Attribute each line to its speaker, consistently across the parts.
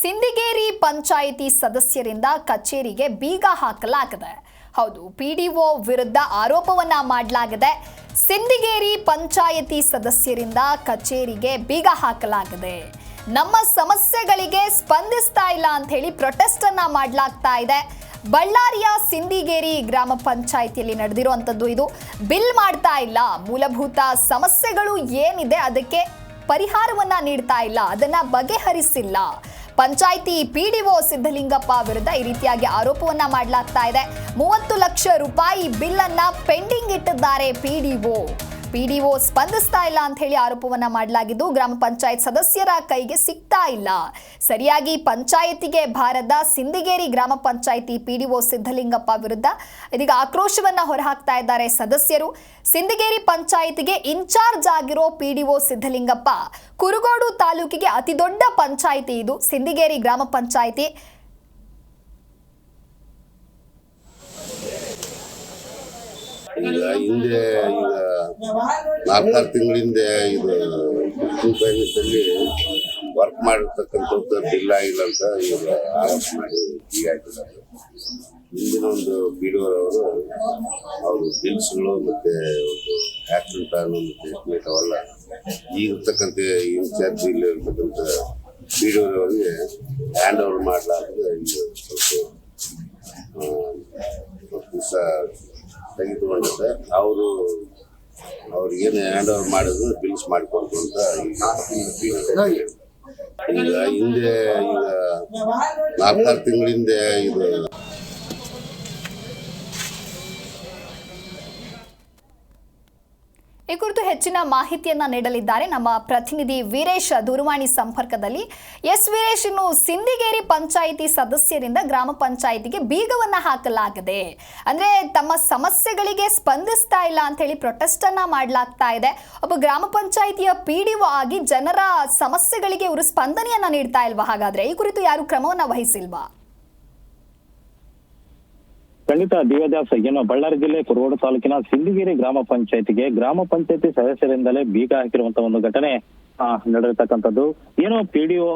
Speaker 1: ಸಿಂದಿಗೇರಿ ಪಂಚಾಯಿತಿ ಸದಸ್ಯರಿಂದ ಕಚೇರಿಗೆ ಬೀಗ ಹಾಕಲಾಗಿದೆ. ಹೌದು ಪಿಡಿಒ ವಿರುದ್ಧ ಆರೋಪವನ್ನ ಮಾಡಲಾಗಿದೆ. ಸಿಂದಿಗೇರಿ ಪಂಚಾಯಿತಿ ಸದಸ್ಯರಿಂದ ಕಚೇರಿಗೆ ಬೀಗ ಹಾಕಲಾಗಿದೆ. ನಮ್ಮ ಸಮಸ್ಯೆಗಳಿಗೆ ಸ್ಪಂದಿಸ್ತಾ ಇಲ್ಲ ಅಂತ ಹೇಳಿ ಪ್ರೊಟೆಸ್ಟ್ ಅನ್ನ ಮಾಡಲಾಗ್ತಾ ಇದೆ. ಬಳ್ಳಾರಿಯ ಸಿಂದಿಗೇರಿ ಗ್ರಾಮ ಪಂಚಾಯಿತಿಯಲ್ಲಿ ನಡೆದಿರುವಂಥದ್ದು ಇದು. ಬಿಲ್ ಮಾಡ್ತಾ ಇಲ್ಲ. ಮೂಲಭೂತ ಸಮಸ್ಯೆಗಳು ಏನಿದೆ ಅದಕ್ಕೆ ಪರಿಹಾರವನ್ನ ನೀಡ್ತಾ ಇಲ್ಲ. ಅದನ್ನ ಬಗೆಹರಿಸಿಲ್ಲ. ಪಂಚಾಯಿತಿ ಪಿಡಿಒ ಸಿದ್ದಲಿಂಗಪ್ಪ ವಿರುದ್ಧ ಈ ರೀತಿಯಾಗಿ ಆರೋಪವನ್ನ ಮಾಡಲಾಗ್ತಾ ಇದೆ. ಮೂವತ್ತು ಲಕ್ಷ ರೂಪಾಯಿ ಬಿಲ್ ಅನ್ನ ಪೆಂಡಿಂಗ್ ಇಟ್ಟಿದ್ದಾರೆ ಪಿಡಿಒ ಪಿಡಿಒ ಸ್ಪಂದಿಸ್ತಾ ಇಲ್ಲ ಅಂತ ಹೇಳಿ ಆರೋಪವನ್ನ ಮಾಡಲಾಗಿದ್ದು ಗ್ರಾಮ ಪಂಚಾಯತ್ ಸದಸ್ಯರ ಕೈಗೆ ಸಿಗ್ತಾ ಇಲ್ಲ. ಸರಿಯಾಗಿ ಪಂಚಾಯತಿಗೆ ಭಾರದ ಸಿಂದಿಗೇರಿ ಗ್ರಾಮ ಪಂಚಾಯಿತಿ ಪಿಡಿಒ ಸಿದ್ದಲಿಂಗಪ್ಪ ವಿರುದ್ಧ ಇದೀಗ ಆಕ್ರೋಶವನ್ನ ಹೊರಹಾಕ್ತಾ ಇದ್ದಾರೆ ಸದಸ್ಯರು. ಸಿಂದಿಗೇರಿ ಪಂಚಾಯಿತಿಗೆ ಇನ್ಚಾರ್ಜ್ ಆಗಿರೋ ಪಿಡಿಒ ಸಿದ್ದಲಿಂಗಪ್ಪ ಕುರುಗೋಡು ತಾಲೂಕಿಗೆ ಅತಿದೊಡ್ಡ ಪಂಚಾಯಿತಿ ಇದು. ಸಿಂದಿಗೇರಿ ಗ್ರಾಮ ಪಂಚಾಯಿತಿ
Speaker 2: ಈಗ ಹಿಂದೆ ಈಗ ನಾಲ್ಕಾರು ತಿಂಗಳಿಂದ ಇದು ಫೈನಾನ್ಸಲ್ಲಿ ವರ್ಕ್ ಮಾಡಿರ್ತಕ್ಕಂಥದ್ದು ಬಿಲ್ ಆಗಿಲ್ಲ ಅಂತ ಈಗ ಆರೋಪ ಮಾಡಿ ಈಗ ಹಾಕಿದ್ದಾರೆ. ಹಿಂದಿನ ಒಂದು ಬಿ ಅವರು ಅವರು ಬಿಲ್ಸ್ಗಳು ಮತ್ತೆ ಒಂದು ಪ್ಲಾನ್ ಮತ್ತೆ ಎಸ್ಟಿಮೇಟ್ ಅವೆಲ್ಲ ಈಗಿರ್ತಕ್ಕಂಥ ಇನ್ಚಾರ್ಜ್ ಇಲ್ಲಿ ಇರ್ತಕ್ಕಂಥ ಬಿ ಅವರಿಗೆ ಹ್ಯಾಂಡ್ ಓವರ್ ಮಾಡಲಾರ್ದು ಈಗ ಸ್ವಲ್ಪ ದಿವಸ ತೆಗೆದುಕೊಂಡಿದ್ದೆ ಅವರು ಅವ್ರಿಗೇನು ಹ್ಯಾಂಡ್ ಓವರ್ ಮಾಡಿದ್ರು ಬಿಲ್ಸ್ ಮಾಡಿಕೊಡ್ತು ಅಂತ ಈಗ ಹಿಂದೆ ಈಗ ನಾಲ್ಕಾರು ತಿಂಗಳಿಂದ ಇದು
Speaker 1: ಈ ಕುರಿತು ಹೆಚ್ಚಿನ ಮಾಹಿತಿಯನ್ನ ನೀಡಲಿದ್ದಾರೆ ನಮ್ಮ ಪ್ರತಿನಿಧಿ ವೀರೇಶ್ ದೂರವಾಣಿ ಸಂಪರ್ಕದಲ್ಲಿ. ಎಸ್ ವೀರೇಶ್, ಇನ್ನು ಸಿಂದಿಗೇರಿ ಪಂಚಾಯಿತಿ ಸದಸ್ಯರಿಂದ ಗ್ರಾಮ ಪಂಚಾಯಿತಿಗೆ ಬೀಗವನ್ನ ಹಾಕಲಾಗಿದೆ. ಅಂದ್ರೆ ತಮ್ಮ ಸಮಸ್ಯೆಗಳಿಗೆ ಸ್ಪಂದಿಸ್ತಾ ಇಲ್ಲ ಅಂತ ಹೇಳಿ ಪ್ರೊಟೆಸ್ಟ್ ಅನ್ನ ಮಾಡಲಾಗ್ತಾ ಇದೆ. ಒಬ್ಬ ಗ್ರಾಮ ಪಂಚಾಯಿತಿಯ ಪಿಡಿಒ ಆಗಿ ಜನರ ಸಮಸ್ಯೆಗಳಿಗೆ ಇವರು ಸ್ಪಂದನೆಯನ್ನ ನೀಡ್ತಾ ಇಲ್ವಾ? ಹಾಗಾದ್ರೆ ಈ ಕುರಿತು ಯಾರು ಕ್ರಮವನ್ನ ವಹಿಸಿಲ್ವಾ?
Speaker 3: ಖಂಡಿತ ದಿವ್ಯದಾಸ್ ಏನು, ಬಳ್ಳಾರಿ ಜಿಲ್ಲೆ ಕುರುಗೋಡು ತಾಲೂಕಿನ ಸಿಂಧಗಿರಿ ಗ್ರಾಮ ಪಂಚಾಯತಿಗೆ ಗ್ರಾಮ ಪಂಚಾಯತಿ ಸದಸ್ಯರಿಂದಲೇ ಬೀಗ ಹಾಕಿರುವಂತ ಒಂದು ಘಟನೆ ನಡೆದಿರ್ತಕ್ಕಂಥದ್ದು ಏನು, ಪಿಡಿಒ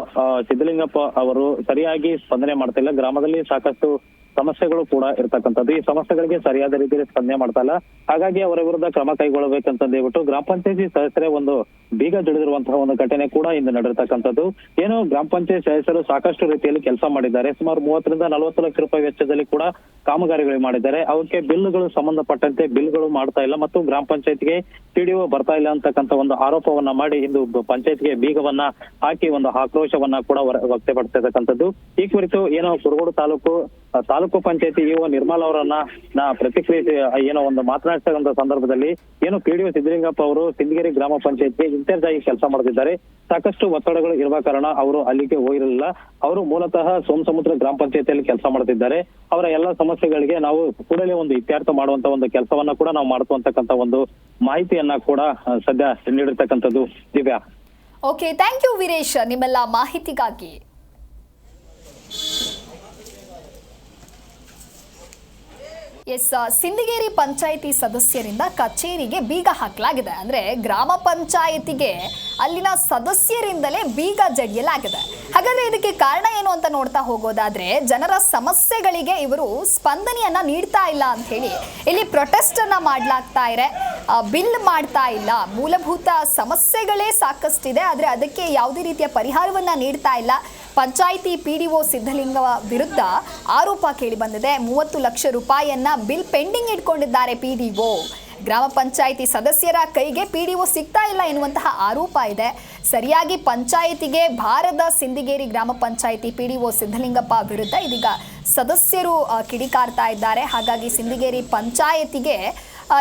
Speaker 3: ಸಿದ್ದಲಿಂಗಪ್ಪ ಅವರು ಸರಿಯಾಗಿ ಸ್ಪಂದನೆ ಮಾಡ್ತಿಲ್ಲ. ಗ್ರಾಮದಲ್ಲಿ ಸಾಕಷ್ಟು ಸಮಸ್ಯೆಗಳು ಕೂಡ ಇರ್ತಕ್ಕಂಥದ್ದು. ಈ ಸಮಸ್ಯೆಗಳಿಗೆ ಸರಿಯಾದ ರೀತಿಯಲ್ಲಿ ಸ್ಪಂದನೆ ಮಾಡ್ತಾ ಇಲ್ಲ. ಹಾಗಾಗಿ ಅವರ ವಿರುದ್ಧ ಕ್ರಮ ಕೈಗೊಳ್ಳಬೇಕಂತ ಹೇಳ್ಬಿಟ್ಟು ಗ್ರಾಮ ಪಂಚಾಯತಿ ಸದಸ್ಯರೇ ಒಂದು ಬೀಗ ಜಡಿದಿರುವಂತಹ ಒಂದು ಘಟನೆ ಕೂಡ ಇಂದು ನಡೆದಿರ್ತಕ್ಕಂಥದ್ದು. ಏನು ಗ್ರಾಮ ಪಂಚಾಯತ್ ಸದಸ್ಯರು ಸಾಕಷ್ಟು ರೀತಿಯಲ್ಲಿ ಕೆಲಸ ಮಾಡಿದ್ದಾರೆ. ಸುಮಾರು ಮೂವತ್ತರಿಂದ ನಲವತ್ತು ಲಕ್ಷ ರೂಪಾಯಿ ವೆಚ್ಚದಲ್ಲಿ ಕೂಡ ಕಾಮಗಾರಿಗಳು ಮಾಡಿದ್ದಾರೆ. ಅವಕ್ಕೆ ಬಿಲ್ಗಳು ಸಂಬಂಧಪಟ್ಟಂತೆ ಬಿಲ್ಗಳು ಮಾಡ್ತಾ ಇಲ್ಲ ಮತ್ತು ಗ್ರಾಮ ಪಂಚಾಯತ್ಗೆ ಪಿಡಿಒ ಬರ್ತಾ ಇಲ್ಲ ಅಂತಕ್ಕಂಥ ಒಂದು ಆರೋಪವನ್ನ ಮಾಡಿ ಇಂದು ಪಂಚಾಯತ್ಗೆ ಬೀಗವನ್ನ ಹಾಕಿ ಒಂದು ಆಕ್ರೋಶವನ್ನ ಕೂಡ ವ್ಯಕ್ತಪಡಿಸತಕ್ಕಂಥದ್ದು ಈ ಕುರಿತು ಏನೋ ಕುರುಗೋಡು ತಾಲೂಕು ಆ, ತಾಲೂಕು ಪಂಚಾಯತಿ ಇಒ ನಿರ್ಮಲ್ ಅವರನ್ನ ನಾ ಪ್ರತಿಕ್ರಿಯಿಸಿ ಏನೋ ಒಂದು ಮಾತನಾಡ್ತಕ್ಕಂಥ ಸಂದರ್ಭದಲ್ಲಿ ಏನು ಪಿಡಿಒ ಸಿದ್ದಲಿಂಗಪ್ಪ ಅವರು ಸಿಂದಗಿರಿ ಗ್ರಾಮ ಪಂಚಾಯತ್ಗೆ ಇನ್ಚಾರ್ಜ್ ಆಗಿ ಕೆಲಸ ಮಾಡುತ್ತಿದ್ದಾರೆ ಸಾಕಷ್ಟು ಒತ್ತಡಗಳು ಇರುವ ಕಾರಣ ಅವರು ಅಲ್ಲಿಗೆ ಹೋಗಿರಲಿಲ್ಲ. ಅವರು ಮೂಲತಃ ಸೋಮಸಮುದ್ರ ಗ್ರಾಮ ಪಂಚಾಯತಿಯಲ್ಲಿ ಕೆಲಸ ಮಾಡುತ್ತಿದ್ದಾರೆ ಅವರ ಎಲ್ಲ ಸಮಸ್ಯೆಗಳಿಗೆ ನಾವು ಕೂಡಲೇ ಒಂದು ಇತ್ಯರ್ಥ ಮಾಡುವಂತ ಒಂದು ಕೆಲಸವನ್ನ ಕೂಡ ನಾವು ಮಾಡ್ತಕ್ಕಂತ ಒಂದು ಮಾಹಿತಿಯನ್ನ ಕೂಡ ಸದ್ಯ ನೀಡಿರ್ತಕ್ಕಂಥದ್ದು Divya.
Speaker 1: Okay thank you Veeresh ನಿಮ್ಮೆಲ್ಲ ಮಾಹಿತಿಗಾಗಿ. ಎಸ್ ಸಿಂದಿಗೇರಿ ಪಂಚಾಯಿತಿ ಸದಸ್ಯರಿಂದ ಕಚೇರಿಗೆ ಬೀಗ ಹಾಕಲಾಗಿದೆ. ಅಂದ್ರೆ ಗ್ರಾಮ ಪಂಚಾಯಿತಿಗೆ ಅಲ್ಲಿನ ಸದಸ್ಯರಿಂದಲೇ ಬೀಗ ಜಡಿಯಲಾಗಿದೆ. ಹಾಗಾದ್ರೆ ಇದಕ್ಕೆ ಕಾರಣ ಏನು ಅಂತ ನೋಡ್ತಾ ಹೋಗೋದಾದ್ರೆ, ಜನರ ಸಮಸ್ಯೆಗಳಿಗೆ ಇವರು ಸ್ಪಂದನೆಯನ್ನ ನೀಡ್ತಾ ಇಲ್ಲ ಅಂತ ಹೇಳಿ ಇಲ್ಲಿ ಪ್ರೊಟೆಸ್ಟ್ ಅನ್ನ ಮಾಡ್ಲಾಗ್ತಾ ಇದೆ. ಬಿಲ್ ಮಾಡ್ತಾ ಇಲ್ಲ. ಮೂಲಭೂತ ಸಮಸ್ಯೆಗಳೇ ಸಾಕಷ್ಟಿದೆ. ಆದರೆ ಅದಕ್ಕೆ ಯಾವುದೇ ರೀತಿಯ ಪರಿಹಾರವನ್ನ ನೀಡ್ತಾ ಇಲ್ಲ. ಪಂಚಾಯಿತಿ ಪಿಡಿಒ ಸಿದ್ದಲಿಂಗ ವಿರುದ್ಧ ಆರೋಪ ಕೇಳಿ ಬಂದಿದೆ. ಮೂವತ್ತು ಲಕ್ಷ ರೂಪಾಯಿಯನ್ನ ಬಿಲ್ ಪೆಂಡಿಂಗ್ ಇಟ್ಕೊಂಡಿದ್ದಾರೆ ಪಿಡಿಒ. ಗ್ರಾಮ ಪಂಚಾಯಿತಿ ಸದಸ್ಯರ ಕೈಗೆ ಪಿಡಿಒ ಸಿಗ್ತಾ ಇಲ್ಲ ಎನ್ನುವಂತಹ ಆರೋಪ ಇದೆ. ಸರಿಯಾಗಿ ಪಂಚಾಯಿತಿಗೆ ಭಾರದ ಸಿಂದಿಗೇರಿ ಗ್ರಾಮ ಪಂಚಾಯಿತಿ ಪಿಡಿಒ ಸಿದ್ದಲಿಂಗಪ್ಪ ವಿರುದ್ಧ ಇದೀಗ ಸದಸ್ಯರು ಕಿಡಿಕಾರ್ತಾ ಇದ್ದಾರೆ. ಹಾಗಾಗಿ ಸಿಂದಿಗೇರಿ ಪಂಚಾಯಿತಿಗೆ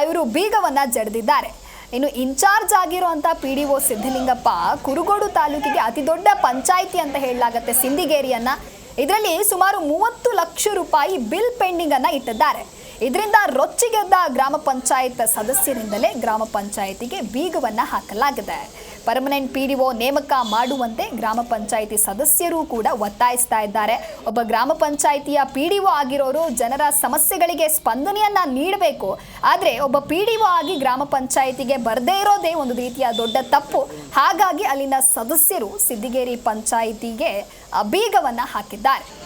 Speaker 1: ಇವರು ಬೀಗವನ್ನು ಜಡಿದಿದ್ದಾರೆ. ಇನ್ನು ಇನ್ಚಾರ್ಜ್ ಆಗಿರುವಂಥ P D O Siddalingappa Kurugodu ತಾಲೂಕಿಗೆ ಅತಿ ದೊಡ್ಡ ಪಂಚಾಯಿತಿ ಅಂತ ಹೇಳಲಾಗತ್ತೆ ಸಿಂದಿಗೇರಿಯನ್ನ. ಇದರಲ್ಲಿ ಸುಮಾರು ಮೂವತ್ತು ಲಕ್ಷ ರೂಪಾಯಿ ಬಿಲ್ ಪೆಂಡಿಂಗ್ ಅನ್ನ ಇಟ್ಟಿದ್ದಾರೆ. ಇದರಿಂದ ರೊಚ್ಚಿಗೆದ್ದ ಗ್ರಾಮ ಪಂಚಾಯತ್ ಸದಸ್ಯರಿಂದಲೇ ಗ್ರಾಮ ಪಂಚಾಯಿತಿಗೆ ಬೀಗವನ್ನ ಹಾಕಲಾಗಿದೆ. ಪರ್ಮನೆಂಟ್ ಪಿ ಡಿ ನೇಮಕ ಮಾಡುವಂತೆ ಗ್ರಾಮ ಪಂಚಾಯಿತಿ ಸದಸ್ಯರು ಕೂಡ ಒತ್ತಾಯಿಸ್ತಾ ಇದ್ದಾರೆ. ಒಬ್ಬ ಗ್ರಾಮ ಪಂಚಾಯಿತಿಯ ಪಿ ಡಿ ಆಗಿರೋರು ಜನರ ಸಮಸ್ಯೆಗಳಿಗೆ ಸ್ಪಂದನೆಯನ್ನ ನೀಡಬೇಕು. ಆದರೆ ಒಬ್ಬ ಪಿ ಆಗಿ ಗ್ರಾಮ ಪಂಚಾಯಿತಿಗೆ ಬರದೇ ಇರೋದೇ ಒಂದು ರೀತಿಯ ದೊಡ್ಡ ತಪ್ಪು. ಹಾಗಾಗಿ ಅಲ್ಲಿನ ಸದಸ್ಯರು ಸಿದ್ದಿಗೇರಿ ಪಂಚಾಯಿತಿಗೆ ಬೀಗವನ್ನ ಹಾಕಿದ್ದಾರೆ.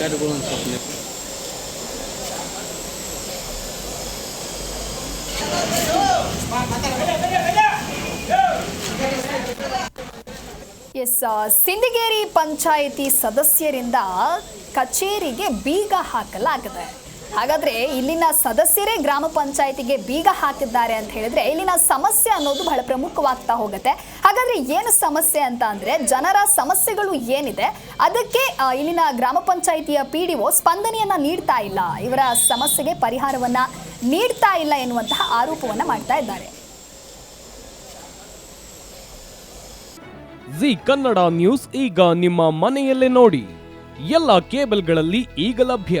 Speaker 4: ಅಧಿಕಾರಿಗಳು ಸ್ವಲ್ಪ ನೀವು
Speaker 1: ಎಸ್ ಸಿಂದಿಗೇರಿ ಪಂಚಾಯಿತಿ ಸದಸ್ಯರಿಂದ ಕಚೇರಿಗೆ ಬೀಗ ಹಾಕಲಾಗಿದೆ. ಹಾಗಾದ್ರೆ ಇಲ್ಲಿನ ಸದಸ್ಯರೇ ಗ್ರಾಮ ಪಂಚಾಯಿತಿಗೆ ಬೀಗ ಹಾಕಿದ್ದಾರೆ ಅಂತ ಹೇಳಿದ್ರೆ ಇಲ್ಲಿನ ಸಮಸ್ಯೆ ಅನ್ನೋದು ಬಹಳ ಪ್ರಮುಖವಾಗ್ತಾ ಹೋಗುತ್ತೆ. ಹಾಗಾದ್ರೆ ಏನು ಸಮಸ್ಯೆ ಅಂತ ಅಂದ್ರೆ ಜನರ ಸಮಸ್ಯೆಗಳು ಏನಿದೆ, ಅದಕ್ಕೆ ಇಲ್ಲಿನ ಗ್ರಾಮ ಪಂಚಾಯಿತಿಯ ಪಿ ಡಿ ಒ ಸ್ಪಂದನೆಯನ್ನ ನೀಡ್ತಾ ಇಲ್ಲ. ಇವರ ಸಮಸ್ಯೆಗೆ ಪರಿಹಾರವನ್ನ ನೀಡ್ತಾ ಇಲ್ಲ ಎನ್ನುವಂತಹ ಆರೋಪವನ್ನ ಮಾಡ್ತಾ ಇದ್ದಾರೆ.
Speaker 5: ಜಿ ಕನ್ನಡ ನ್ಯೂಸ್ ಈಗ ನಿಮ್ಮ ಮನೆಯಲ್ಲೇ ನೋಡಿ. ಎಲ್ಲ ಕೇಬಲ್ಗಳಲ್ಲಿ ಈಗ ಲಭ್ಯ.